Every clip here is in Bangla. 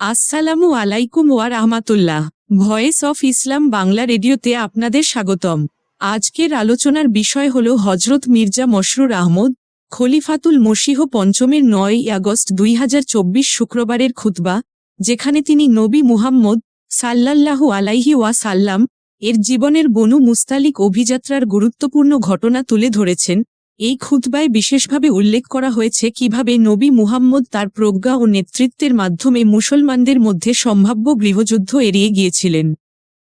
আসসালামু আলাইকুম ওয়া রাহমাতুল্লাহ। ভয়েস অফ ইসলাম বাংলা রেডিওতে আপনাদের স্বাগতম। আজকের আলোচনার বিষয় হল হজরত মির্জা মশরুর আহমদ, খলিফাতুল মসিহ পঞ্চমের নয় আগস্ট দুই চব্বিশ শুক্রবারের খুতবা, যেখানে তিনি নবী মুহাম্মদ সাল্লাল্লাহু আলাইহি ওয়া সাল্লাম এর জীবনের বনু মুস্তালিক অভিযাত্রার গুরুত্বপূর্ণ ঘটনা তুলে ধরেছেন। এই খুতবায় বিশেষভাবে উল্লেখ করা হয়েছে কীভাবে নবী মুহাম্মদ তার প্রজ্ঞা ও নেতৃত্বের মাধ্যমে মুসলমানদের মধ্যে সম্ভাব্য গৃহযুদ্ধ এড়িয়ে গিয়েছিলেন।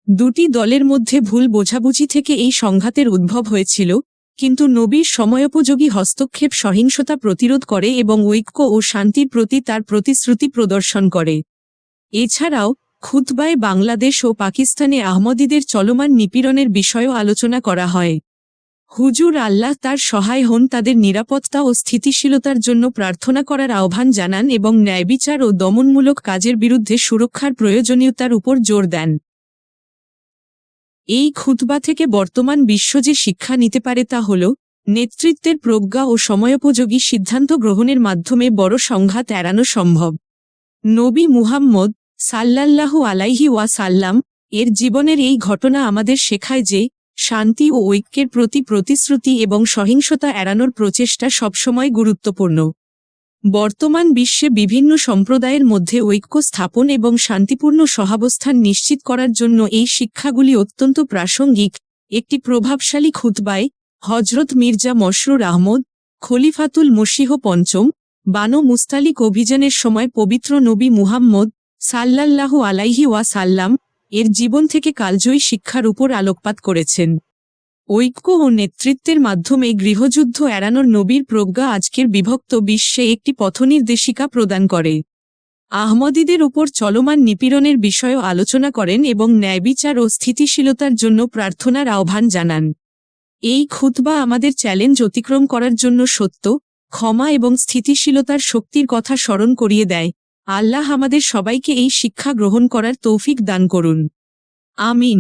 দুটি দলের মধ্যে ভুল বোঝাবুঝি থেকে এই সংঘাতের উদ্ভব হয়েছিল, কিন্তু নবীর সময়োপযোগী হস্তক্ষেপ সহিংসতা প্রতিরোধ করে এবং ঐক্য ও শান্তির প্রতি তার প্রতিশ্রুতি প্রদর্শন করে। এছাড়াও, খুতবায় বাংলাদেশ ও পাকিস্তানে আহমদীদের চলমান নিপীড়নের বিষয়েও আলোচনা করা হয়। হুজুর আল্লাহ তার সহায় হন তাদের নিরাপত্তা ও স্থিতিশীলতার জন্য প্রার্থনা করার আহ্বান জানান এবং ন্যায়বিচার ও দমনমূলক কাজের বিরুদ্ধে সুরক্ষার প্রয়োজনীয়তার উপর জোর দেন। এই খুতবা থেকে বর্তমান বিশ্ব যে শিক্ষা নিতে পারে তা হল, নেতৃত্বের প্রজ্ঞা ও সময়োপযোগী সিদ্ধান্ত গ্রহণের মাধ্যমে বড় সংঘাত এড়ানো সম্ভব। নবী মুহাম্মদ সাল্লাল্লাহু আলাইহি ওয়া সাল্লাম এর জীবনের এই ঘটনা আমাদের শেখায় যে শান্তি ও ঐক্যের প্রতি প্রতিশ্রুতি এবং সহিংসতা এড়ানোর প্রচেষ্টা সবসময় গুরুত্বপূর্ণ। বর্তমান বিশ্বে বিভিন্ন সম্প্রদায়ের মধ্যে ঐক্য স্থাপন এবং শান্তিপূর্ণ সহাবস্থান নিশ্চিত করার জন্য এই শিক্ষাগুলি অত্যন্ত প্রাসঙ্গিক। একটি প্রভাবশালী খুতবায় হজরত মির্জা মশরুর আহমদ, খলিফাতুল মসিহ পঞ্চম, বানো মুস্তালিক অভিযানের সময় পবিত্র নবী মুহাম্মদ সাল্লাল্লাহু আলাইহি ওয়া সাল্লাম এর জীবন থেকে কালজয়ী শিক্ষার উপর আলোকপাত করেছেন। ঐক্য ও নেতৃত্বের মাধ্যমে গৃহযুদ্ধ এড়ানোর নবীর প্রজ্ঞা আজকের বিভক্ত বিশ্বে একটি পথনির্দেশিকা প্রদান করে। আহমদীদের উপর চলমান নিপীড়নের বিষয়েও আলোচনা করেন এবং ন্যায়বিচার ও স্থিতিশীলতার জন্য প্রার্থনার আহ্বান জানান। এই খুতবা আমাদের চ্যালেঞ্জ অতিক্রম করার জন্য সত্য, ক্ষমা এবং স্থিতিশীলতার শক্তির কথা স্মরণ করিয়ে দেয়। আল্লাহ আমাদের সবাইকে এই শিক্ষা গ্রহণ করার তৌফিক দান করুন। আমিন।